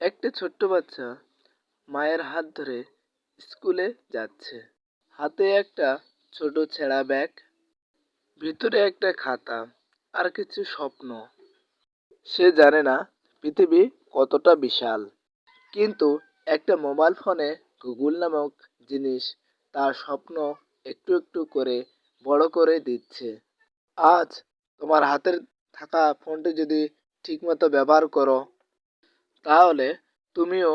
একটা ছোট্ট বাচ্চা মায়ের হাত ধরে স্কুলে যাচ্ছে। হাতে একটা ছোট ছেঁড়া ব্যাগ, ভিতরে একটা খাতা আর কিছু স্বপ্ন। সে জানে না পৃথিবী কতটা বিশাল। কিন্তু একটা মোবাইল ফোনে গুগল নামক জিনিস তার স্বপ্ন একটু একটু করে বড় করে দিচ্ছে। আজ তোমার হাতের থাকা ফোনটি যদি ঠিকমতো ব্যবহার করো তাহলে তুমিও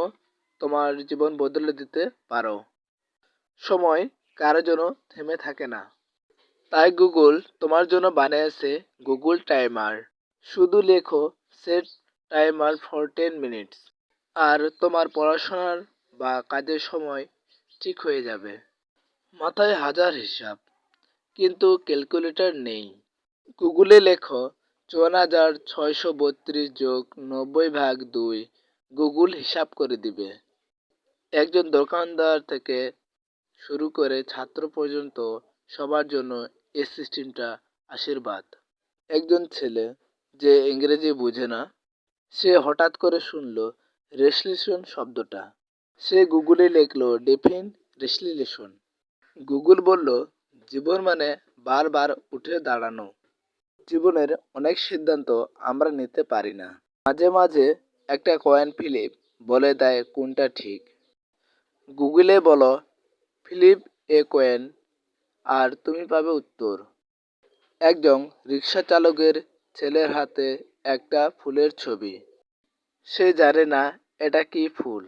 তোমার জীবন বদলে দিতে পারো। সময় কারও জন্য থেমে থাকে না। তাই গুগল তোমার জন্য বানিয়েছে গুগল টাইমার। শুধু লেখো, set timer for ten minutes আর তোমার পড়াশোনার বা কাজের সময় ঠিক হয়ে যাবে। মাথায় হাজার হিসাব, কিন্তু ক্যালকুলেটর নেই। গুগলে লেখো চুয়ান্ন হাজার ছয়শো বত্রিশ যোগ নব্বই ভাগ দুই। গুগল হিসাব করে দিবে। একজন দোকানদার থেকে শুরু করে ছাত্র পর্যন্ত সবার জন্য এই সিস্টেমটা আশীর্বাদ। একজন ছেলে যে ইংরেজি বোঝে না, সে হঠাৎ করে শুনল রেসলিউশন শব্দটা। সে গুগলে লিখলো ডেফিন রেসলিউশন গুগল বলল, জীবন মানে বারবার উঠে দাঁড়ানো। জীবনের অনেক সিদ্ধান্ত আমরা নিতে পারি না। মাঝে মাঝে একটা কয়েন ফিলিপ বলে দেয় কোনটা ঠিক। গুগলে বলো, ফিলিপ, এ কয়েন, আর তুমি পাবে উত্তর। একজন রিক্সা চালকের ছেলের হাতে একটা ফুলের ছবি। সে জানে না এটা কি ফুল।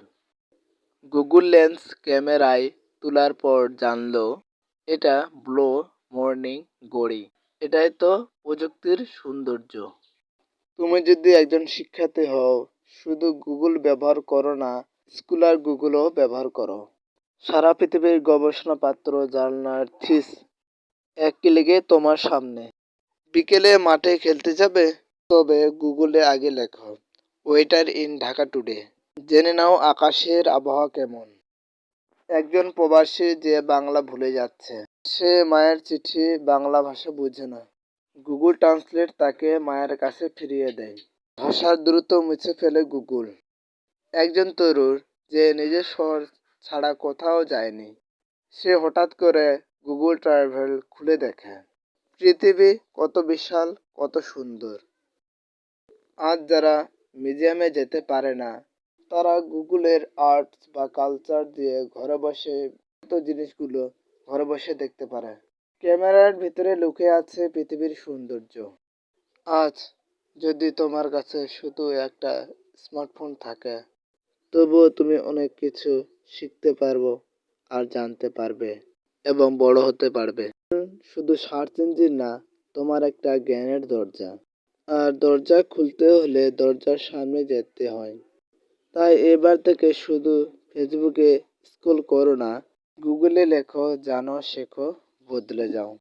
গুগল লেন্স ক্যামেরায় তোলার পর জানলো, এটা ব্লো মর্নিং গড়ি এটাই তো প্রযুক্তির সৌন্দর্য। তুমি যদি একজন শিক্ষার্থী হও, শুধু গুগল ব্যবহার করো না, স্কুলার গুগলও ব্যবহার করো। সারা পৃথিবীর গবেষণাপত্র, জার্নাল, থিস এক ক্লিকে তোমার সামনে। বিকেলে মাঠে খেলতে যাবে? তবে গুগলে আগে লেখো ওয়েটার ইন ঢাকা টুডে জেনে নাও আকাশের আবহাওয়া কেমন। একজন প্রবাসী যে বাংলা ভুলে যাচ্ছে। সে মায়ের চিঠি বাংলা ভাষা বুঝে না। গুগল ট্রান্সলেট তাকে মায়ের কাছে ফিরিয়ে দেয়। ভাষার দ্রুত মুছে ফেলে গুগল। একজন তরুণ যে নিজের শহর ছাড়া কোথাও যায়নি, সে হঠাৎ করে গুগল ট্রাভেল খুলে দেখে। পৃথিবী কত বিশাল, কত সুন্দর। আজ যারা মিউজিয়ামে যেতে পারে না, তারা গুগলের আর্টস বা কালচার দিয়ে ঘরে বসে তো জিনিসগুলো ঘরে বসে দেখতে পারে। ক্যামেরার ভিতরে লুকিয়ে আছে পৃথিবীর সৌন্দর্য। আজ যদি তোমার কাছে শুধু একটা স্মার্টফোন থাকে, তবুও তুমি অনেক কিছু শিখতে পারব আর জানতে পারবে এবং বড় হতে পারবে। শুধু সার্চ ইঞ্জিন না, তোমার একটা জ্ঞানের দরজা। আর দরজা খুলতে হলে দরজার সামনে যেতে হয়। তাই এবার থেকে শুধু ফেসবুকে স্ক্রল করো না গুগলে লেখো জানো শেখো বদলে যাও।